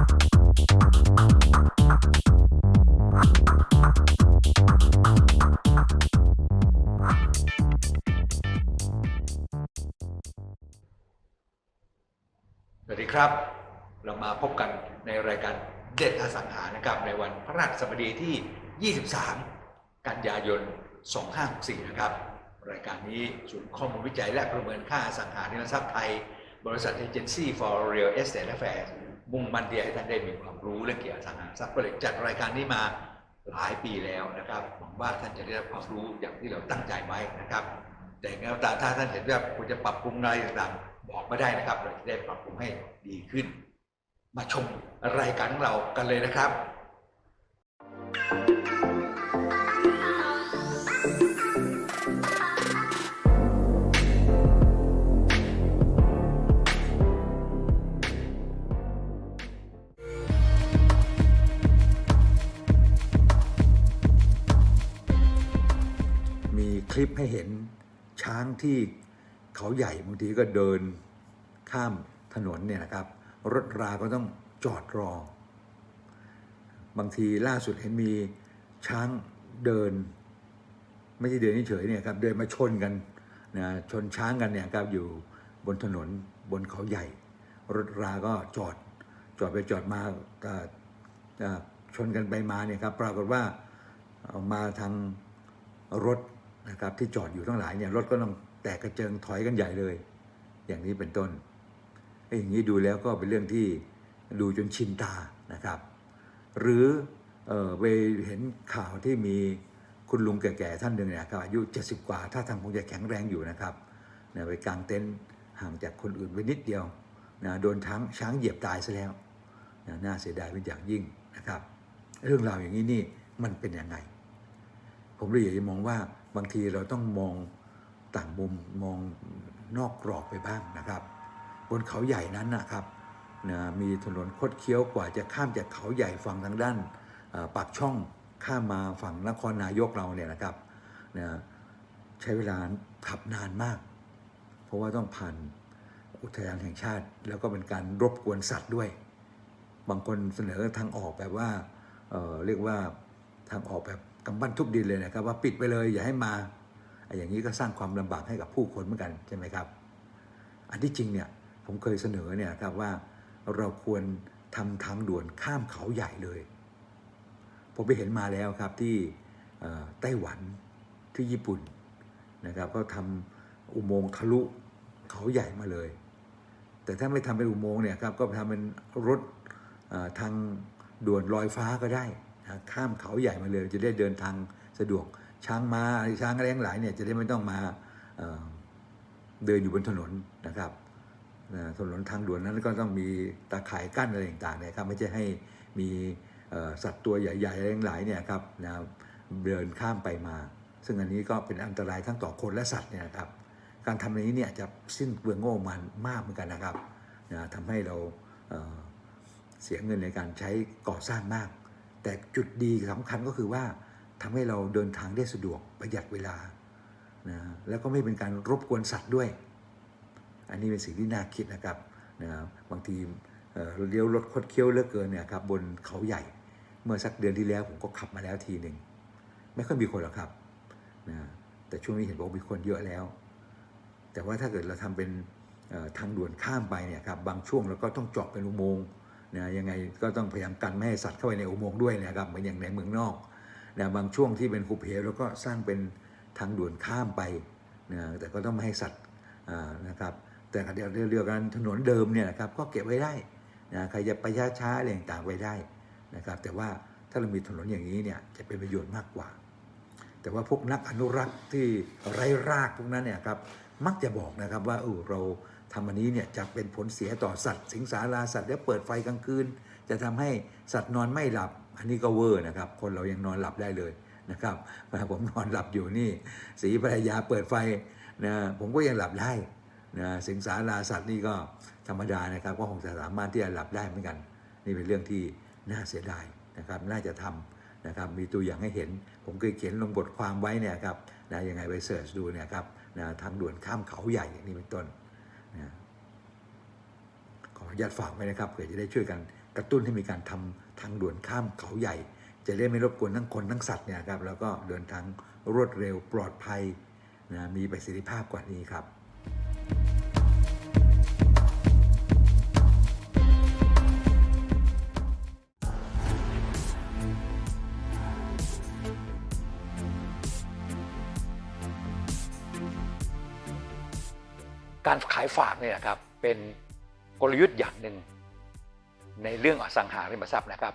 สวัสดีครับ เรามาพบกันในรายการเด็ดอสังหานะครับในวันพระราชสบดีที่ 23 กันยายน 2564 นะครับ รายการนี้ศูนย์ข้อมูลวิจัยและประเมินค่าอสังหาริมทรัพย์ไทย บริษัท Agency for Real Estate Affairs มุ่งมั่นที่จะให้ท่านได้มีความรู้เรื่องเกี่ยวกับสังหารทรัพย์ก็เลยจัดรายการนี้มาหลายปีแล้วนะครับหวังว่าท่านจะได้รับความรู้อย่างที่เราตั้งใจไว้นะครับ แต่อย่าตาถ้าท่านเห็นว่าควรจะปรับปรุงอะไรต่างๆบอกมาได้นะครับ เราจะได้ปรับปรุงให้ดีขึ้น มาชมรายการของเรากันเลยนะครับ ลิปให้เห็นช้างที่เขาใหญ่บางทีก็เดินข้ามถนนเนี่ยนะครับ รถราก็ต้องจอดรอ บางทีล่าสุดเห็นมีช้างเดิน ไม่ใช่เดินเฉยเนี่ยครับเดินมาชนกันนะชนช้างกันเนี่ยครับอยู่บนถนนบนเขาใหญ่ รถราก็จอดจอดไปจอดมาก็ชนกันไปมาเนี่ยครับปรากฏว่ามาทางรถ นะครับที่จอดอยู่ทั้งหลายเนี่ยรถก็ต้องแตกกระเจิงถอยกันใหญ่เลย อย่างนี้เป็นต้นไอ้อย่างนี้ดูแล้วก็เป็นเรื่องที่ดูจนชินตานะครับ หรือเออไปเห็นข่าวที่มีคุณลุงแก่ๆท่านหนึ่งเนี่ยครับอายุ 70 กว่าถ้าทางคงจะแข็งแรงอยู่นะครับเนี่ยไปกางเต็นท์ห่างจากคนอื่นไปนิดเดียวนะโดนช้างช้างเหยียบตายซะแล้วนะน่าเสียดายเป็นอย่างยิ่งนะครับ เรื่องราวอย่างนี้นี่มันเป็นยังไง ผมเลยอยากจะมองว่า บางทีเราต้องมองต่างมุมมองนอกกรอบไปบ้างนะครับ บนเขาใหญ่นั้นนะครับนะมีถนนคดเคี้ยวกว่าจะข้ามจากเขาใหญ่ฝั่งทางด้านปากช่องข้ามมาฝั่งนครนายกเราเนี่ยนะครับนะใช้เวลาขับนานมาก เพราะว่าต้องผ่านอุทยานแห่งชาติ แล้วก็เป็นการรบกวนสัตว์ด้วย บางคนเสนอทางออกแบบว่าเเรียกว่าทางออกแบบ กำบั้นทุบดินเลยนะครับ ว่าปิดไปเลยอย่าให้มาไอ้อย่างนี้ก็สร้างความลำบากให้กับผู้คนเหมือนกันใช่ไหมครับ อันที่จริงเนี่ยผมเคยเสนอเนี่ยครับว่าเราควรทำทางด่วนข้ามเขาใหญ่เลย ผมไปเห็นมาแล้วครับที่ไต้หวันที่ญี่ปุ่นนะครับ ก็ทำอุโมงค์ทะลุเขาใหญ่มาเลย แต่ถ้าไม่ทำเป็นอุโมงค์เนี่ยครับก็ทำเป็นรถทางด่วนลอยฟ้าก็ได้ ข้ามเขาใหญ่มาเลย จะได้เดินทางสะดวก ช้างมาช้างอะไรทั้งหลายเนี่ยจะได้ไม่ต้องมาเเดินอยู่บนถนนนะครับถนนทางด่วนนั้นก็ต้องมีตาข่ายกั้นอะไรต่างๆนะครับไม่ใช่ให้มีสัตว์ตัวใหญ่ๆอะไรทั้งหลายเนี่ยครับนะเดินข้ามไปมา ซึ่งอันนี้ก็เป็นอันตรายทั้งต่อคนและสัตว์เนี่ยนะครับ การทำอย่างนี้เนี่ยจะสิ้นเปลืองงบมันมากเหมือนกันนะครับนะทำให้เราเเสียเงินในการใช้ก่อสร้างมาก แต่จุดดีสำคัญก็คือว่าทำให้เราเดินทางได้สะดวกประหยัดเวลานะแล้วก็ไม่เป็นการรบกวนสัตว์ด้วย อันนี้เป็นสิ่งที่น่าคิดนะครับนะบางทีเอ่อเลี้ยวรถคดเคี้ยวเลือเกินเนี่ยครับบนเขาใหญ่ เมื่อสักเดือนที่แล้วผมก็ขับมาแล้วทีหนึ่งไม่ค่อยมีคนหรอกครับนะแต่ช่วงนี้เห็นบอกมีคนเยอะแล้ว แต่ว่าถ้าเกิดเราทำเป็นทางด่วนข้ามไปเนี่ยครับบางช่วงเราก็ต้องเจาะเป็นอุโมงค์ นะยังไงก็ต้องพยายามกันไม่ให้สัตว์เข้าไปในอุโมงค์ด้วยนะครับเหมือนอย่างในเมืองนอกนะบางช่วงที่เป็นหุบเหวเราก็สร้างเป็นทางด่วนข้ามไปนะแต่ก็ต้องไม่ให้สัตว์นะครับ แต่เดียวเรียกกันถนนเดิมเนี่ยนะครับก็เก็บไว้ได้นะใครจะไปช้าๆอะไรต่างๆไว้ได้นะครับ แต่ว่าถ้าเรามีถนนอย่างนี้เนี่ยจะเป็นประโยชน์มากกว่า แต่ว่าพวกนักอนุรักษ์ที่ไร้รากพวกนั้นเนี่ยครับมักจะบอกนะครับว่าเออเรา ทำอันนี้เนี่ยจะเป็นผลเสียต่อสัตว์ สิงสาราสัตว์แล้วเปิดไฟกลางคืน จะทำให้สัตว์นอนไม่หลับ อันนี้ก็เวอร์นะครับ คนเรายังนอนหลับได้เลยนะครับผมนอนหลับอยู่นี่สีภรรยาเปิดไฟนะผมก็ยังหลับได้นะสิงสาราสัตว์นี่ก็ธรรมดานะครับ ก็คงจะสามารถที่จะหลับได้เหมือนกัน นี่เป็นเรื่องที่น่าเสียดายนะครับน่าจะทำนะครับมีตัวอย่างให้เห็น ผมเคยเขียนลงบทความไว้เนี่ยครับนะยังไงไปเสิร์ชดูเนี่ยครับนะทางด่วนข้ามเขาใหญ่อย่างนี้เป็นต้น นะขออนุญาตฝากไว้นะครับเผื่อจะได้ช่วยกันกระตุ้นให้มีการทำทางด่วนข้ามเขาใหญ่ จะได้ไม่รบกวนทั้งคนทั้งสัตว์เนี่ยครับแล้วก็เดินทางรวดเร็วปลอดภัยนะมีประสิทธิภาพกว่านี้ครับ การขายฝากเนี่ยนะครับเป็นกลยุทธ์อย่างหนึ่งในเรื่องอสังหาริมทรัพย์นะครับ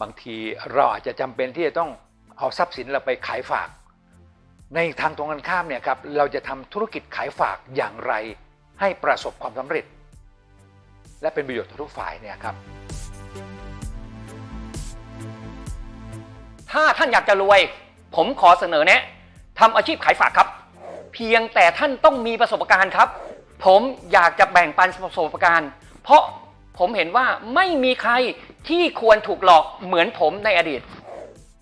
บางทีเราอาจจะจำเป็นที่จะต้องเอาทรัพย์สินเราไปขายฝาก ในทางตรงกันข้ามเนี่ยครับเราจะทำธุรกิจขายฝากอย่างไร ให้ประสบความสำเร็จ และเป็นประโยชน์ต่อทุกฝ่ายเนี่ยครับ ถ้าท่านอยากจะรวย ผมขอเสนอแนะทำอาชีพขายฝากครับ เพียงแต่ท่านต้องมีประสบการณ์ครับ ผมอยากจะแบ่งปันประสบการณ์ เพราะผมเห็นว่าไม่มีใครที่ควรถูกหลอกเหมือนผมในอดีต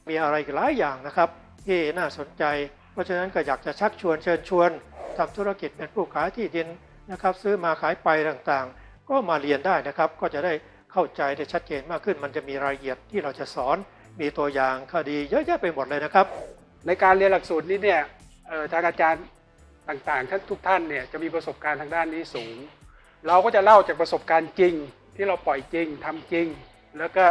มีอะไรอีกหลายอย่างนะครับ ที่น่าสนใจ เพราะฉะนั้นก็อยากจะชักชวนเชิญชวนทำธุรกิจเป็นผู้ขายที่ดินนะครับ ซื้อมาขายไปต่างๆ ก็มาเรียนได้นะครับ ก็จะได้เข้าใจได้ชัดเจนมากขึ้น มันจะมีรายละเอียดที่เราจะสอนมีตัวอย่างคดีเยอะแยะไปหมดเลยนะครับ ในการเรียนหลักสูตรนี้เนี่ยเอ่อทางอาจารย์ ต่างๆท่านทุกท่านเนี่ยจะมีประสบการณ์ทางด้านนี้สูง เราก็จะเล่าจากประสบการณ์จริงที่เราปล่อยจริงทำจริง แล้วก็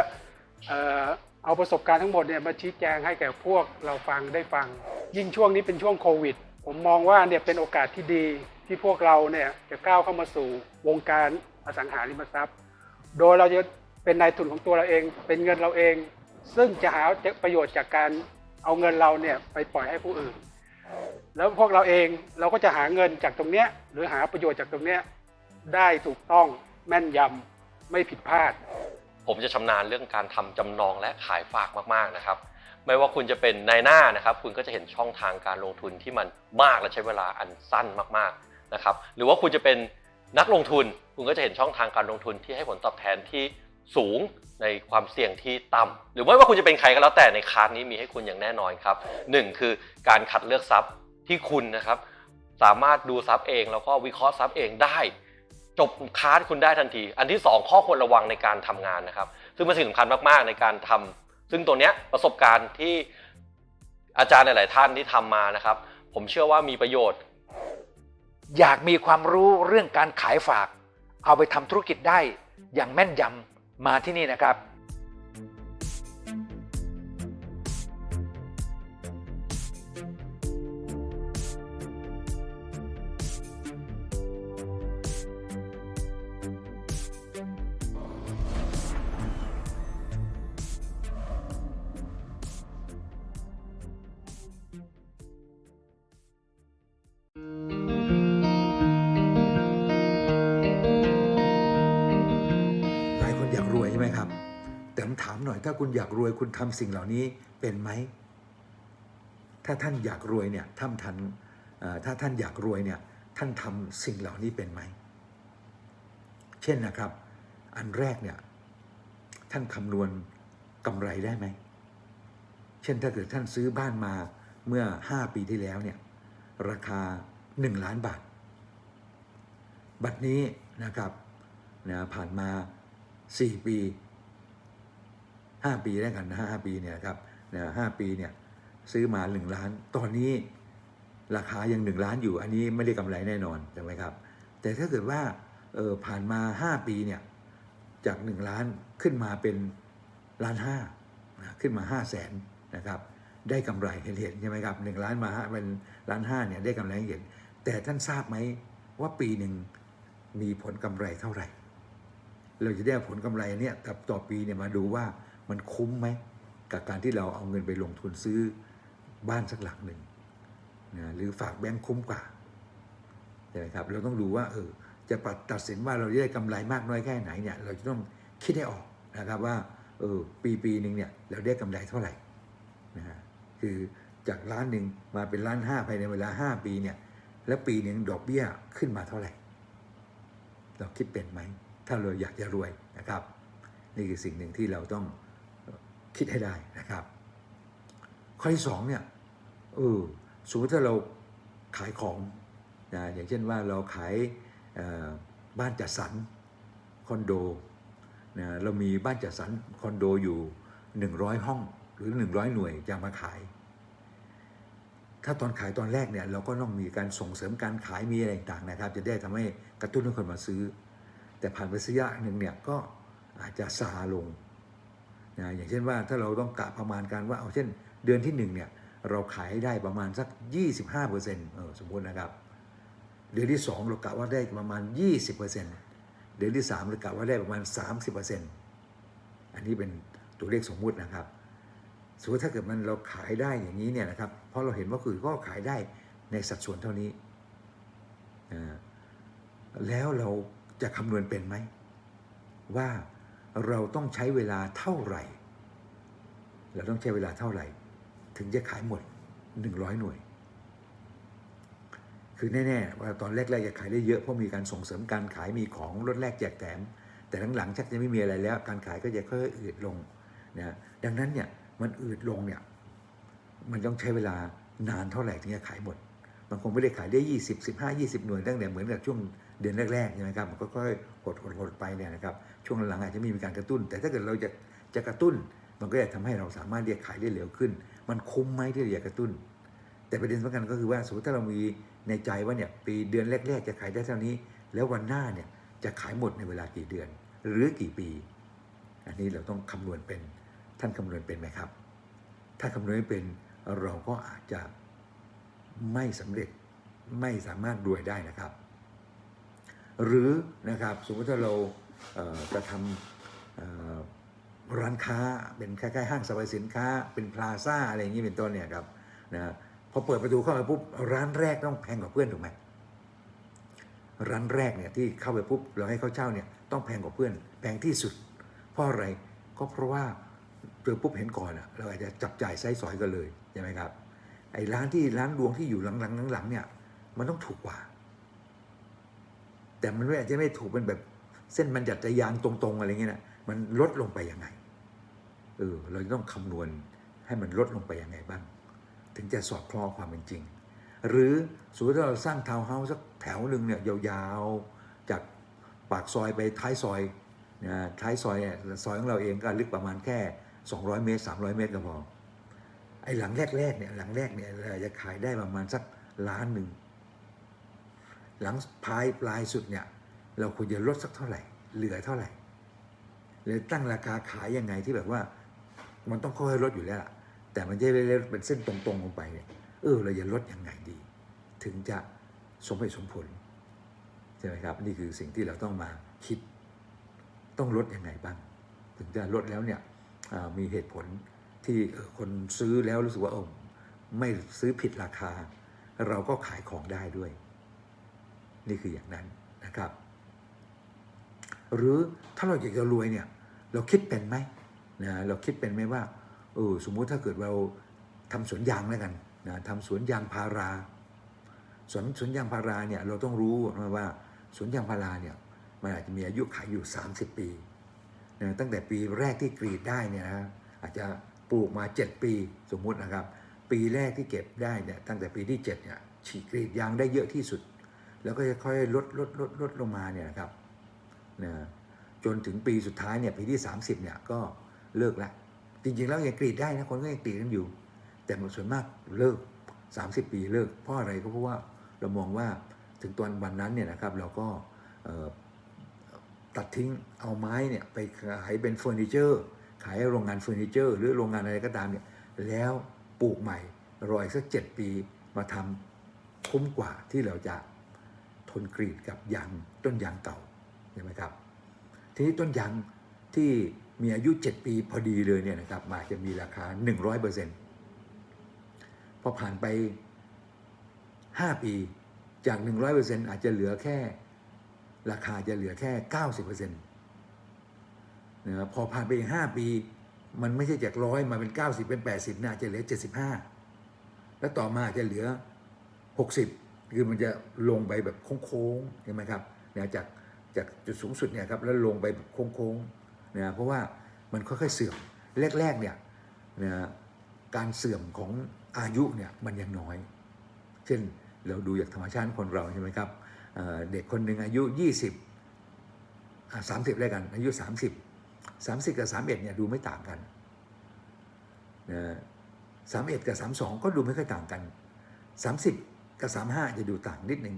เอ่อเอาประสบการณ์ทั้งหมดเนี่ยมาชี้แจงให้แก่พวกเราฟังได้ฟัง ยิ่งช่วงนี้เป็นช่วงโควิด ผมมองว่าเนี่ยเป็นโอกาสที่ดีที่พวกเราเนี่ยจะก้าวเข้ามาสู่วงการอสังหาริมทรัพย์ โดยเราจะเป็นนายทุนของตัวเราเอง เป็นเงินเราเอง ซึ่งจะหาประโยชน์จากการเอาเงินเราเนี่ยไปปล่อยให้ผู้อื่น แล้วพวกเราเองเราก็จะหาเงินจากตรงเนี้ยหรือหาประโยชน์จากตรงเนี้ยได้ถูกต้องแม่นยำไม่ผิดพลาด ผมจะชำนาญเรื่องการทำจำนองและขายฝากมากๆนะครับ ไม่ว่าคุณจะเป็นนายหน้านะครับ คุณก็จะเห็นช่องทางการลงทุนที่มันมากและใช้เวลาอันสั้นมากๆนะครับ หรือว่าคุณจะเป็นนักลงทุน คุณก็จะเห็นช่องทางการลงทุนที่ให้ผลตอบแทนที่สูง ในความเสี่ยงที่ต่ำหรือไม่ว่าคุณจะเป็นใครก็แล้วแต่ในคลาสนี้มีให้คุณอย่างแน่นอนครับหนึ่งคือการคัดเลือกทรัพย์ที่คุณนะครับ สามารถดูทรัพย์เอง แล้วก็วิเคราะห์ทรัพย์เองได้ จบคลาสคุณได้ทันที อันที่ 2 ข้อควรระวังในการทำงานนะครับ ซึ่งเป็นสิ่งสำคัญมากๆในการทำซึ่งตัวเนี้ยประสบการณ์ที่อาจารย์หลาย ๆ ท่านที่ทำมานะครับ ผมเชื่อว่ามีประโยชน์ อยากมีความรู้เรื่องการขายฝาก เอาไปทำธุรกิจได้อย่างแม่นยำ มาที่นี่นะครับ ถามหน่อย ถ้าคุณอยากรวยคุณทำสิ่งเหล่านี้เป็นไหม ถ้าท่านอยากรวยเนี่ยท่านทันถ้าท่านอยากรวยเนี่ยท่านทำสิ่งเหล่านี้เป็นไหม เช่นนะครับ อันแรกเนี่ยท่านคำนวณกำไรได้ไหม เช่นถ้าเกิดท่านซื้อบ้านมาเมื่อ 5 ปีที่แล้วเนี่ยราคา 1 ล้านบาท บัดนี้นะครับนะผ่านมา 4 ปี 5ปีแล้วกันนะห้าปีเนี่ยครับนะห้าปีเนี่ยซื้อมา1ล้าน ตอนนี้ราคายัง1ล้านอยู่ อันนี้ไม่ได้กำไรแน่นอนใช่ไหมครับ แต่ถ้าเกิดว่าเออผ่านมา5ปีเนี่ยจาก1ล้านขึ้นมาเป็นล้านห้าขึ้นมา5 0 0แสนนะครับ ได้กำไรเห็นเห็นใช่ไหมครับหนึ่งล้านมาเป็นล้านห้าเนี่ยได้กำไรเห็น แต่ท่านทราบไหมว่าปีหนึ่งมีผลกำไรเท่าไหร่ เราจะได้ผลกำไรเนี่ยกับต่อปีเนี่ยมาดูว่า มันคุ้มไหมกับการที่เราเอาเงินไปลงทุนซื้อบ้านสักหลังหนึ่งนะหรือฝากแบงค์คุ้มกว่าใช่ไหมครับเราต้องดูว่าเออจะปัดตัดสินว่าเราได้กำไรมากน้อยแค่ไหนเนี่ยเราจะต้องคิดให้ออกนะครับว่าเออปีปีหนึ่งเนี่ยเราได้กำไรเท่าไหร่นะฮะคือจากล้านหนึ่งมาเป็นล้านห้าภายในเวลาห้าปีเนี่ยแล้วปีหนึ่งดอกเบี้ยขึ้นมาเท่าไหร่ เราคิดเป็นไหม ถ้าเราอยากจะรวยนะครับ นี่คือสิ่งหนึ่งที่เราต้อง คิดให้ได้นะครับ ข้อที่สองเนี่ยเออสมมติถ้าเราขายของนะอย่างเช่นว่าเราขายออบ้านจัดสรรคอนโดนะเรามีบ้านจัดสรรคอนโดอยู่ 100 ห้องหรือ 100 หน่วยจะมาขาย ถ้าตอนขายตอนแรกเนี่ยเราก็ต้องมีการส่งเสริมการขายมีอะไรต่างๆนะครับ จะได้ทำให้กระตุ้นให้คนมาซื้อ แต่ผ่านไประยะหนึ่งเนี่ยก็อาจจะซาลง นะอย่างเช่นว่าถ้าเราต้องกะประมาณการว่าเอาเช่น เดือนที่หนึ่งเนี่ยเราขายได้ประมาณสัก 25%เออสมมตินะครับ เดือนที่สองเรากะว่าได้ประมาณ 20%เดือนที่สามเรากะว่าได้ประมาณ 30%อันนี้เป็นตัวเลขสมมุตินะครับสมมติถ้าเกิดมันเราขายได้อย่างนี้เนี่ยนะครับเพราะเราเห็นว่าคือก็ขายได้ในสัดส่วนเท่านี้แล้วเราจะคำนวณเป็นไหมว่า เราต้องใช้เวลาเท่าไหร่ เราต้องใช้เวลาเท่าไหร่ ถึงจะขายหมด 100 หน่วย คือแน่ๆว่าตอนแรกๆจะขายได้เยอะเพราะมีการส่งเสริมการขายมีของลดแลกแจกแถม แต่หลังๆชักจะไม่มีอะไรแล้ว การขายก็จะค่อยๆอืดลงนะดังนั้นเนี่ยมันอืดลงเนี่ยมันต้องใช้เวลานานเท่าไหร่ถึงจะขายหมดมันคงไม่ได้ขายได้ 20 15 20 หน่วยตั้งแต่เหมือนกับช่วง เดือนแรกๆใช่ไหมครับมันก็ค่อยๆหดหดหดไปเนี่ยนะครับช่วงหลังๆอาจจะไมมีการกระตุ้น แต่ถ้าเกิดเราจะจะกระตุ้น มันก็จะทำให้เราสามารถเรียกขายได้เร็วขึ้น มันคุ้มไหมที่เราจะกระตุ้น แต่ประเด็นสำคัญก็คือว่าสมมติถ้าเรามีในใจว่าเนี่ยปีเดือนแรก ๆ จะขายได้เท่านี้ แล้ววันหน้าเนี่ยจะขายหมดในเวลากี่เดือน หรือกี่ปี อันนี้เราต้องคำนวณเป็นท่านคำนวณเป็นไหมครับ ถ้าคำนวณไม่เป็นเราก็อาจจะไม่สำเร็จไม่สามารถรวยได้นะครับ หรือนะครับสมมติถ้าเราเจะทำร้านค้าเป็นคล้ายๆห้างสรรพสินค้าเป็นพลาซ่าอะไรอย่างนี้เป็นต้นเนี่ยครับนะพอเปิดประตูเข้าไปปุ๊บร้านแรกต้องแพงกว่าเพื่อนถูกไหมร้านแรกเนี่ยที่เข้าไปปุ๊บเราให้เขาเช่าเนี่ยต้องแพงกว่าเพื่อนแพงที่สุด เพราะอะไรก็เพราะว่าเจอปุ๊บเห็นก่อนอะเราอาจจะจับจ่ายไซส์สอยกันเลยใช่ไหมครับไอ้ร้านที่ร้านรวงที่อยู่หลังๆหลังๆเนี่ยมันต้องถูกกว่า แต่มันไม่อาจจะไม่ถูกเป็นแบบเส้นมันจัดจะยางตรง ๆ อะไรเงี้ยนะมันลดลงไปยังไงเออเราต้องคำนวณให้มันลดลงไปยังไงบ้าง ถึงจะสอดคล้องความเป็นจริง หรือสมมติถ้าเราสร้างทาวน์เฮาส์สักแถวหนึ่งเนี่ยยาวๆจากปากซอยไปท้ายซอยนะท้ายซอยเนี่ยซอยของเราเองก็ลึกประมาณแค่ 200 เมตร 300 เมตรก็พอไอ้หลังแรกๆเนี่ยหลังแรกเนี่ยเราจะขายได้ประมาณสักล้านหนึ่ง หลังปลายปลายสุดเนี่ยเราควรจะลดสักเท่าไหร่ เหลือเท่าไหร่หรือตั้งราคาขายยังไงที่แบบว่า มันต้องค่อยๆลดอยู่แล้วล่ะแต่มันจะไม่ได้เป็นเส้นตรงๆลงไปเนี่ยเออเราจะลดยังไงดี ถึงจะสมเหตุสมผลใช่ไหมครับนี่คือสิ่งที่เราต้องมาคิดต้องลดยังไงบ้าง ถึงจะลดแล้วเนี่ยมีเหตุผลที่คนซื้อแล้วรู้สึกว่าเออไม่ซื้อผิดราคา เราก็ขายของได้ด้วย นี่คืออย่างนั้นนะครับ หรือถ้าเราอยากจะรวยเนี่ยเราคิดเป็นไหมนะเราคิดเป็นไหมว่าเออสมมุติถ้าเกิดเราทำสวนยางแล้วกันนะทำสวนยางพาราสวนสวนยางพาราเนี่ยเราต้องรู้นะว่าสวนยางพาราเนี่ยมันอาจจะมีอายุขายอยู่ 30 ปีนะตั้งแต่ปีแรกที่กรีดได้เนี่ยนะอาจจะปลูกมา 7 ปีสมมุตินะครับ ปีแรกที่เก็บได้เนี่ยตั้งแต่ปีที่7เนี่ยฉีกกรีดยางได้เยอะที่สุด แล้วก็จะค่อยลดลดลดลดลงมาเนี่ยนะครับนะจนถึงปีสุดท้ายเนี่ยปีที่ 30เนี่ยก็เลิกละจริงๆแล้วยังกรีดได้นะคนก็ยังกรีดกันอยู่ แต่ส่วนมากเลิก 30 ปีเลิก เพราะอะไรก็เพราะว่าเรามองว่าถึงตอนวันนั้นเนี่ยนะครับเราก็ตัดทิ้งเอาไม้เนี่ยไปขายเป็นเฟอร์นิเจอร์ ขายให้โรงงานเฟอร์นิเจอร์หรือโรงงานอะไรก็ตามเนี่ยแล้วปลูกใหม่รออีกสักเจ็ดปีมาทำคุ้มกว่าที่เราจะ ทนกรีดกับยางต้นยางเก่าใช่ไหมครับ ทีนี้ต้นยางที่มีอายุ 7 ปีพอดีเลยเนี่ยนะครับมันอาจจะมีราคา 100%พอผ่านไป 5 ปีจาก 100%อาจจะเหลือแค่ราคาจะเหลือแค่ 90%นะครับพอผ่านไปอีก5ปี มันไม่ใช่จากร้อยมาเป็น 90 เป็น 80นะอาจจะเหลือ 75 แล้วต่อมาอาจจะเหลือ 60 คือมันจะลงไปแบบโค้งๆใช่ไหมครับนะจากจากจุดสูงสุดเนี่ยครับแล้วลงไปแบบโค้งๆนะเพราะว่ามันค่อยๆเสื่อมแรกๆเนี่ยนะการเสื่อมของอายุเนี่ยมันยังน้อย เช่นเราดูจากธรรมชาติคนเราใช่ไหมครับเด็กคนหนึ่งอายุ 20อะ30แล้วกัน อายุ 30 30 กับ 31เนี่ยดูไม่ต่างกันนะ31กับ 32 ก็ดูไม่ค่อยต่างกัน 30 กับ 35 จะดูต่างนิดนึง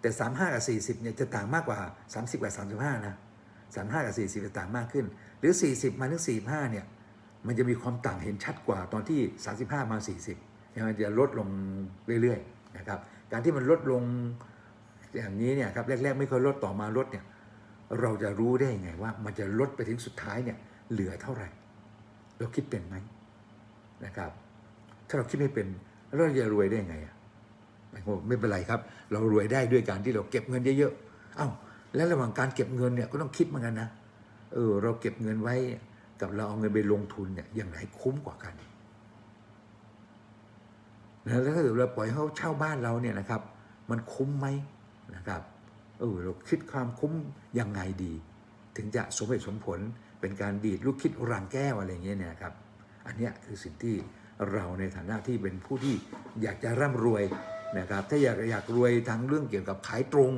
แต่ 35 กับ 40เนี่ยจะต่างมากกว่า 30 กับ 35 นะ 35 กับ 40 จะต่างมากขึ้น หรือ 40 มาถึง 45 เนี่ยมันจะมีความต่างเห็นชัดกว่าตอนที่ 35 มา 40เนี่ยมันจะลดลงเรื่อยๆนะครับการที่มันลดลงอย่างนี้เนี่ยครับแรกๆ ไม่ค่อยลดต่อมาลดเนี่ยเราจะรู้ได้ยังไงว่า มันจะลดไปถึงสุดท้ายเนี่ยเหลือเท่าไหร่ เราคิดเป็นไหมนะครับ ถ้าเราคิดไม่เป็นเราจะรวยได้ยังไงอะ ไม่ไม่เป็นไรครับ เรารวยได้ด้วยการที่เราเก็บเงินเยอะๆเอ้าแล้วระหว่างการเก็บเงินเนี่ยก็ต้องคิดเหมือนกันนะเออเราเก็บเงินไว้กับเราเอาเงินไปลงทุนเนี่ยอย่างไหนคุ้มกว่ากันนะแล้วถ้าเกิดเราปล่อยให้เขาเช่าบ้านเราเนี่ยนะครับ มันคุ้มไหมนะครับเออเราคิดความคุ้มยังไงดี ถึงจะสมเหตุสมผลเป็นการดีดลูกคิดรังแก้วอะไรเงี้ยเนี่ยครับ อันนี้คือสิ่งที่เราในฐานะที่เป็นผู้ที่อยากจะร่ำรวย นะครับถ้าอยากอยากรวยทางเรื่องเกี่ยวกับขายตรง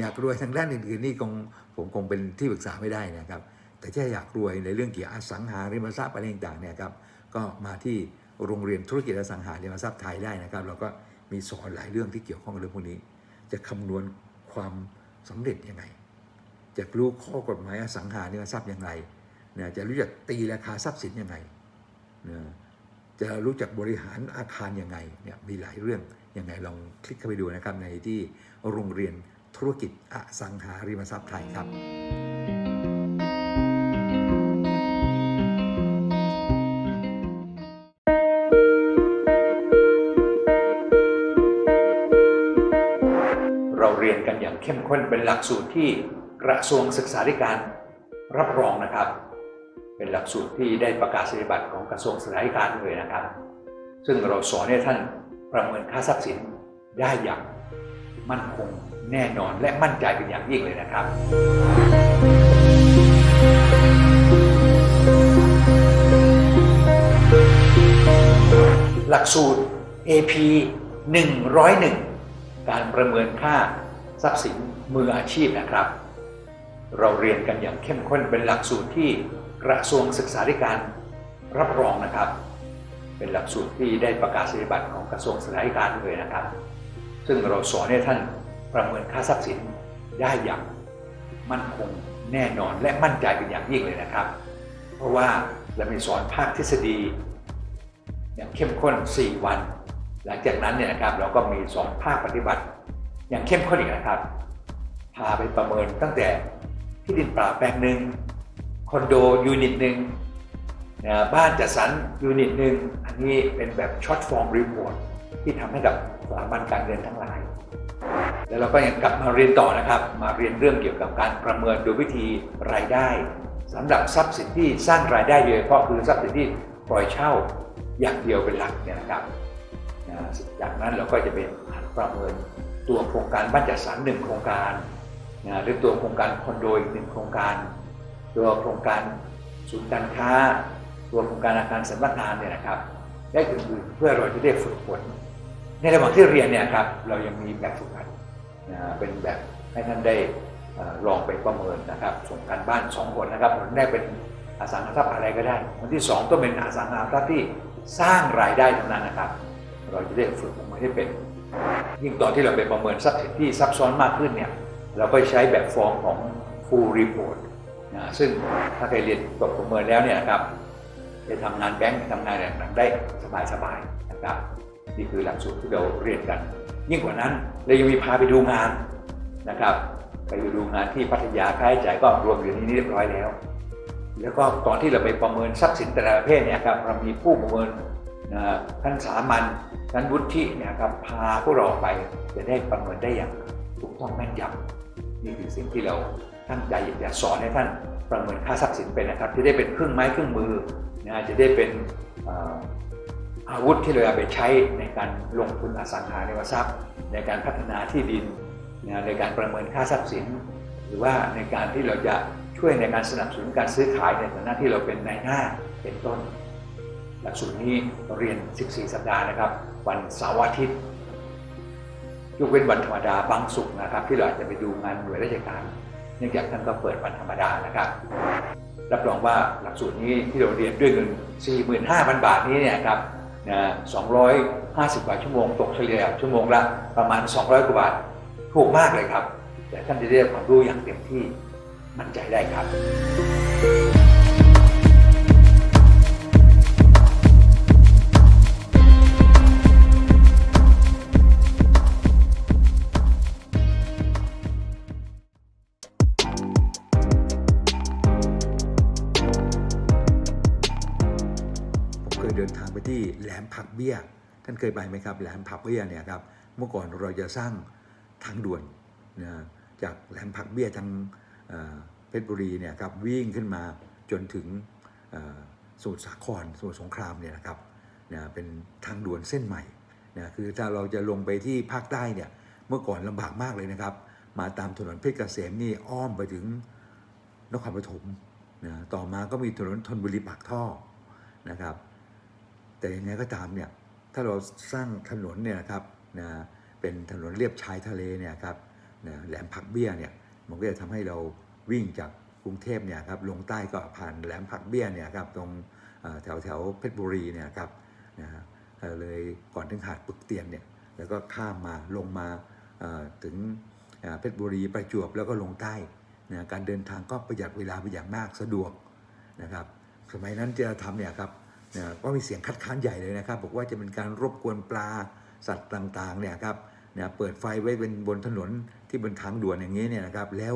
อยากรวยทางด้านอื่นๆนี่คงผมคงเป็นที่ปรึกษาไม่ได้นะครับ แต่ถ้าอยากรวยในเรื่องเกี่ยวกับอสังหาริมทรัพย์อะไรต่างๆเนี่ยครับก็มาที่โรงเรียนธุรกิจอสังหาริมทรัพย์ไทยได้นะครับ เราก็มีสอนหลายเรื่องที่เกี่ยวข้องกับเรื่องพวกนี้ จะคำนวณความสำเร็จยังไง จะรู้ข้อกฎหมายอสังหาริมทรัพย์ยังไงนะจะรู้จักตีราคาทรัพย์สินยังไงนะจะรู้จักบริหารอาคารยังไงเนี่ยมีหลายเรื่อง ยังไงลองคลิกเข้าไปดูนะครับในที่โรงเรียนธุรกิจอสังหาริมทรัพย์ไทยครับเราเรียนกันอย่างเข้มข้นเป็นหลักสูตรที่กระทรวงศึกษาธิการรับรองนะครับ เป็นหลักสูตรที่ได้ประกาศนียบัตรของกระทรวงศึกษาธิการเลยนะครับ ซึ่งเราสอนให้ท่าน ประเมินค่าทรัพย์สินได้อย่างมั่นคงแน่นอนและมั่นใจเป็นอย่างยิ่งเลยนะครับ หลักสูตร AP 101 การประเมินค่าทรัพย์สินมืออาชีพนะครับ เราเรียนกันอย่างเข้มข้นเป็นหลักสูตรที่กระทรวงศึกษาธิการรับรองนะครับ เป็นหลักสูตรที่ได้ประกาศนียบัตรของกระทรวงศึกษาธิการเลยนะครับ ซึ่งเราสอนให้ท่านประเมินค่าทรัพย์สินได้อย่างมั่นคงแน่นอนและมั่นใจเป็นอย่างยิ่งเลยนะครับ เพราะว่าเรามีสอนภาคทฤษฎี อย่างเข้มข้น 4 วัน หลังจากนั้นเนี่ยนะครับเราก็มีสอนภาคปฏิบัติ อย่างเข้มข้นอีกนะครับ พาไปประเมินตั้งแต่ที่ดินเปล่าแปลงหนึ่งคอนโดยูนิตหนึ่ง บ้านจัดสรรยูนิตหนึ่งอันนี้เป็นแบบช็อตฟอร์มรีพอร์ตที่ทำให้กับสถาบันการเงินทั้งหลาย แล้วเราก็ยังกลับมาเรียนต่อนะครับ มาเรียนเรื่องเกี่ยวกับการประเมินโดยวิธีรายได้สำหรับทรัพย์สินที่สร้างรายได้โดยเฉพาะคือทรัพย์สินที่ปล่อยเช่าอย่างเดียวเป็นหลักเนี่ยนะครับจากนั้นเราก็จะเป็นประเมินตัวโครงการบ้านจัดสรรหนึ่งโครงการนะหรือตัวโครงการคอนโดอีกหนึ่งโครงการ ตัวโครงการศูนย์การค้า ตัวโครงการอาคารสำนักงานเนี่ยนะครับได้อื่นๆเพื่อเราจะได้ฝึกฝนในระหว่างที่เรียนเนี่ยครับเรายังมีแบบฝึกหัดนะเป็นแบบให้ท่านได้ลองไปประเมินนะครับ ส่งการบ้าน2คนนะครับคนแรกเป็นอาสังหารทรัพย์อะไรก็ได้คนที่2ต้องเป็นอาสังหารทรัพย์ที่สร้างรายได้เท่านั้นนะครับ เราจะได้ฝึกออกมาให้เป็น ยิ่งตอนที่เราไปประเมินทรัพย์สินที่ซับซ้อนมากขึ้นเนี่ยเราก็ใช้แบบฟอร์มของ full report นะซึ่งถ้าใครเรียนจบประเมินแล้วเนี่ยนะครับ ไปทำงานแบงก์ทำงานต่างๆได้สบายๆนะครับนี่คือหลักสูตรที่เราเรียนกัน ยิ่งกว่านั้นเรายังมีพาไปดูงานนะครับ ไปดูงานที่พัทยาค่าใช้จ่ายก็รวมอยู่ในนี้เรียบร้อยแล้ว แล้วก็ตอนที่เราไปประเมินทรัพย์สินแต่ละประเภทเนี่ยครับเรามีผู้ประเมินนะท่านสามัญท่านวุฒิเนี่ยครับพาพวกเราไปจะได้ประเมินได้อย่างถูกต้องแม่นยำนี่คือสิ่งที่เราตั้งใจอยากจะสอนให้ท่านประเมินค่าทรัพย์สินเป็นนะครับ ที่ได้เป็นเครื่องไม้เครื่องมือ นะจะได้เป็นอาวุธที่เราเอาไปใช้ในการลงทุนอสังหาริมทรัพย์ ในการพัฒนาที่ดินนะในการประเมินค่าทรัพย์สิน หรือว่าในการที่เราจะช่วยในการสนับสนุนการซื้อขายในฐานะที่เราเป็นนายหน้าเป็นต้น หลักสูตรนี้เรียน 14 สัปดาห์นะครับ วันเสาร์อาทิตย์ยกเว้นวันธรรมดาบางศุกนะครับ ที่เราอาจจะไปดูงานหน่วยราชการ เนื่องจากท่านก็เปิดวันธรรมดานะครับ รับรองว่าหลักสูตรนี้ที่เราเรียนด้วยเงิน 45,000 บาทนี้เนี่ยครับนะ250 กว่าชั่วโมง ตกเฉลี่ยชั่วโมงละประมาณ 200 กว่าบาทถูกมากเลยครับ แต่ท่านจะได้ความรู้อย่างเต็มที่มั่นใจได้ครับ เดินทางไปที่แหลมผักเบี้ย ท่านเคยไปไหมครับแหลมผักเบี้ยเนี่ยครับเมื่อก่อนเราจะสร้างทางด่วนนะจากแหลมผักเบี้ยทางเพชรบุรีเนี่ยครับวิ่งขึ้นมาจนถึงสมุทรสาครสมุทรสงครามเนี่ยนะครับนะเป็นทางด่วนเส้นใหม่นะคือถ้าเราจะลงไปที่ภาคใต้เนี่ยเมื่อก่อนลำบากมากเลยนะครับ มาตามถนนเพชรเกษมนี่อ้อมไปถึงนครปฐมนะต่อมาก็มีถนนธนบุรีปากท่อนะครับ แต่ยังไงก็ตามเนี่ยถ้าเราสร้างถนนเนี่ยครับนะเป็นถนนเลียบชายทะเลเนี่ยครับนะแหลมผักเบี้ยเนี่ยมันก็จะทำให้เราวิ่งจากกรุงเทพเนี่ยครับลงใต้ก็ผ่านแหลมผักเบี้ยเนี่ยครับตรงแถวแถวเพชรบุรีเนี่ยครับนะฮะเลยก่อนถึงหาดปึกเตียนเนี่ยแล้วก็ข้ามมาลงมาถึงเอ่อเพชรบุรีประจวบแล้วก็ลงใต้นะการเดินทางก็ประหยัดเวลาไปอย่างมากสะดวกนะครับสมัยนั้นจะทำเนี่ยครับ นะก็มีเสียงคัดค้านใหญ่เลยนะครับ บอกว่าจะเป็นการรบกวนปลาสัตว์ต่างๆเนี่ยครับนะเปิดไฟไว้เป็นบนถนนที่บนทางด่วนอย่างนี้เนี่ยนะครับแล้ว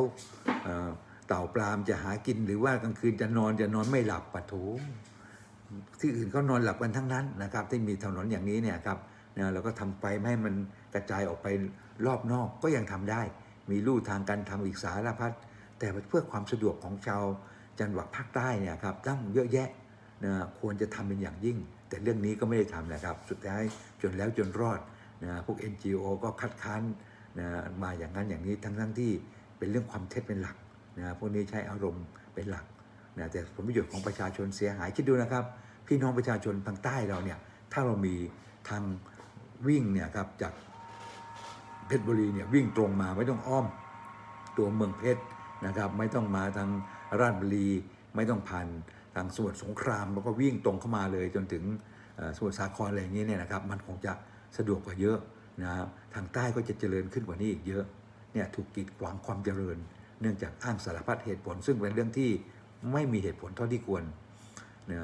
เต่าปลามจะหากินหรือว่ากลางคืนจะนอนจะนอนไม่หลับปะโถที่อื่นก็นอนหลับกันทั้งนั้นนะครับ ที่มีถนนอย่างนี้เนี่ยครับนะเราก็ทำไฟไม่ให้มันกระจายออกไปรอบนอกก็ยังทำได้ มีลู่ทางการทำอีกสารพัดแต่เพื่อความสะดวกของชาวจังหวัดภาคใต้เนี่ยครับตั้งเยอะแยะ นะควรจะทำเป็นอย่างยิ่ง แต่เรื่องนี้ก็ไม่ได้ทำนะครับ สุดท้ายจนแล้วจนรอดนะพวก NGO ก็คัดค้านนะมาอย่างนั้นอย่างนี้ทั้งทั้งที่เป็นเรื่องความเท็จเป็นหลักนะพวกนี้ใช้อารมณ์เป็นหลักนะแต่ผลประโยชน์ของประชาชนเสียหายคิดดูนะครับ พี่น้องประชาชนทางใต้เราเนี่ยถ้าเรามีทางวิ่งเนี่ยครับจากเพชรบุรีเนี่ยวิ่งตรงมาไม่ต้องอ้อมตัวเมืองเพชรนะครับ ไม่ต้องมาทางราชบุรีไม่ต้องผ่าน ทางสมุทรสงครามแล้วก็วิ่งตรงเข้ามาเลยจนถึงเอ่อสมุทรสาครอะไรอย่างนี้เนี่ยนะครับมันคงจะสะดวกกว่าเยอะนะครับทางใต้ก็จะเจริญขึ้นกว่านี้อีกเยอะเนี่ยถูกกีดขวางความเจริญ เนื่องจากอ้างสารพัดเหตุผล ซึ่งเป็นเรื่องที่ไม่มีเหตุผลเท่าที่ควรนะ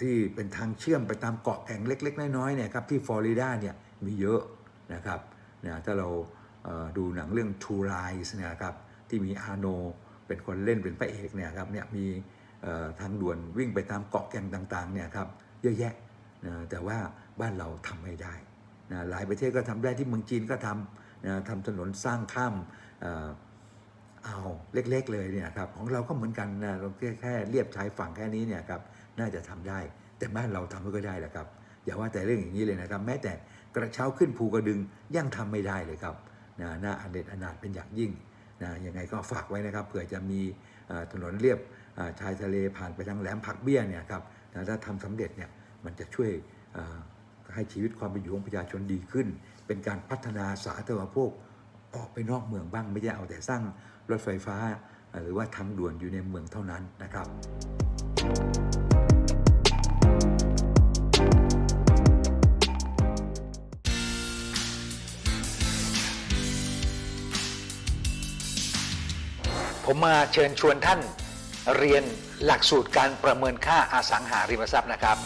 ที่เป็นทางเชื่อมไปตามเกาะแก่งเล็ก ๆ น้อยๆเนี่ยครับที่ฟลอริดาเนี่ยมีเยอะนะครับนะถ้าเราเดูหนังเรื่อง True Lies เนะครับที่มีอาโนเป็นคนเล่นเป็นพระเอกเนี่ยครับเนี่ยมี ทางด่วนวิ่งไปตามเกาะแก่งต่างๆเนี่ยครับเยอะแยะนะแต่ว่าบ้านเราทำไม่ได้นะหลายประเทศก็ทำได้ที่เมืองจีนก็ทำนะทำถนนสร้างข้ามเอ่อเอาเล็กๆเลยเนี่ยครับของเราก็เหมือนกันนะเราแค่แค่เรียบชายฝั่งแค่นี้เนี่ยครับน่าจะทำได้ แต่บ้านเราทำไม่ก็ได้แหละครับอย่าว่าแต่เรื่องอย่างนี้เลยนะครับ แม้แต่กระเช้าขึ้นภูกระดึงยังทำไม่ได้เลยครับนะน่าอันเด็ดอนาถเป็นอย่างยิ่งนะยังไงก็ฝากไว้นะครับเผื่อจะมีถนนเรียบ ชายทะเลผ่านไปทางแหลมผักเบี้ยเนี่ยครับถ้าทำสำเร็จเนี่ยมันจะช่วยให้ชีวิตความเป็นอยู่ของประชาชนดีขึ้น เป็นการพัฒนาสาธารณภคออกไปนอกเมืองบ้างไม่ใช่เอาแต่สร้างรถไฟฟ้า หรือว่าทางด่วนอยู่ในเมืองเท่านั้นนะครับ ผมมาเชิญชวนท่าน เรียนหลักสูตรการประเมินค่าอสังหาริมทรัพย์นะครับ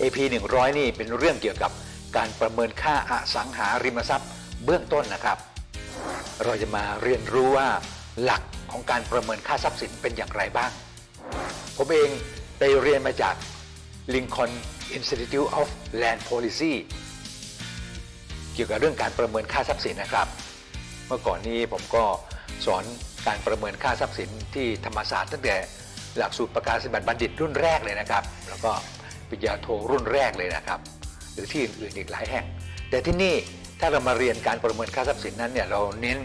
AP 100 นี่เป็นเรื่องเกี่ยวกับการประเมินค่าอสังหาริมทรัพย์เบื้องต้นนะครับ เราจะมาเรียนรู้ว่าหลักของการประเมินค่าทรัพย์สินเป็นอย่างไรบ้าง ผมเองไปเรียนมาจาก Lincoln Institute of Land Policy เกี่ยวกับเรื่องการประเมินค่าทรัพย์สินนะครับ เมื่อก่อนนี้ผมก็สอนการประเมินค่าทรัพย์สินที่ธรรมศาสตร์ตั้งแต่หลักสูตรประกาศบัตรบัณฑิตรุ่นแรกเลยนะครับ แล้วก็ปริญญาโทรุ่นแรกเลยนะครับ หรือที่อื่นอีกหลายแห่ง แต่ที่นี่ถ้าเรามาเรียนการประเมินค่าทรัพย์สินนั้นเนี่ยเราเน้น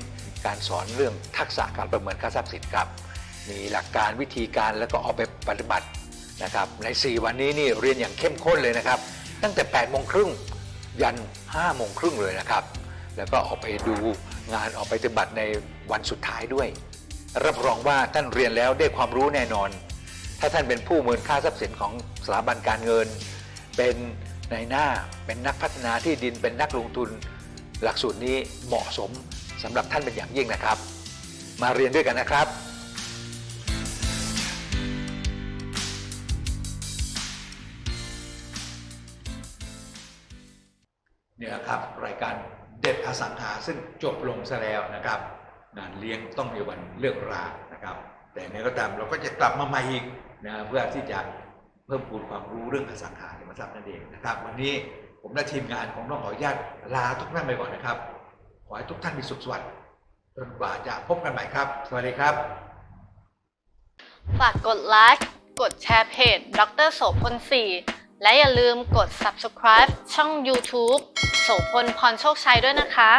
การสอนเรื่องทักษะการประเมินค่าทรัพย์สินครับ มีหลักการวิธีการแล้วก็เอาไปปฏิบัตินะครับ ใน 4 วันนี้นี่เรียนอย่างเข้มข้นเลยนะครับ ตั้งแต่8โมงครึ่ง ยัน5โมงครึ่งเลยนะครับ แล้วก็ออกไปดูงานออกไปปฏิบัติในวันสุดท้ายด้วย รับรองว่าท่านเรียนแล้วได้ความรู้แน่นอน ถ้าท่านเป็นผู้มูลค่าทรัพย์สินของสถาบันการเงิน เป็นในายหน้าเป็นนักพัฒนาที่ดินเป็นนักลงทุน หลักสูตรนี้เหมาะสมสำหรับท่านเป็นอย่างยิ่งนะครับ มาเรียนด้วยกันนะครับ เนี่ยครับรายการเด็ดอสังหาซึ่งจบลงซะแล้วนะครับงานเลี้ยงต้องมีวันเลิกรานะครับ แต่ยังไงก็ตามเราก็จะกลับมาใหม่อีกนะเพื่อที่จะเพิ่มพูนความรู้เรื่องอสังหาริมทรัพย์นั่นเองนะครับ วันนี้ผมและทีมงานของน้องขออนุญาตลาทุกท่านไปก่อนนะครับ ขอให้ทุกท่านมีสุขสวัสดิ์จนกว่าจะพบกันใหม่ครับ สวัสดีครับ ฝากกดไลค์ กดแชร์เพจดรโสพล4 และอย่าลืมกด subscribe ช่อง YouTube โสพลพรโชคชัยด้วยนะคะ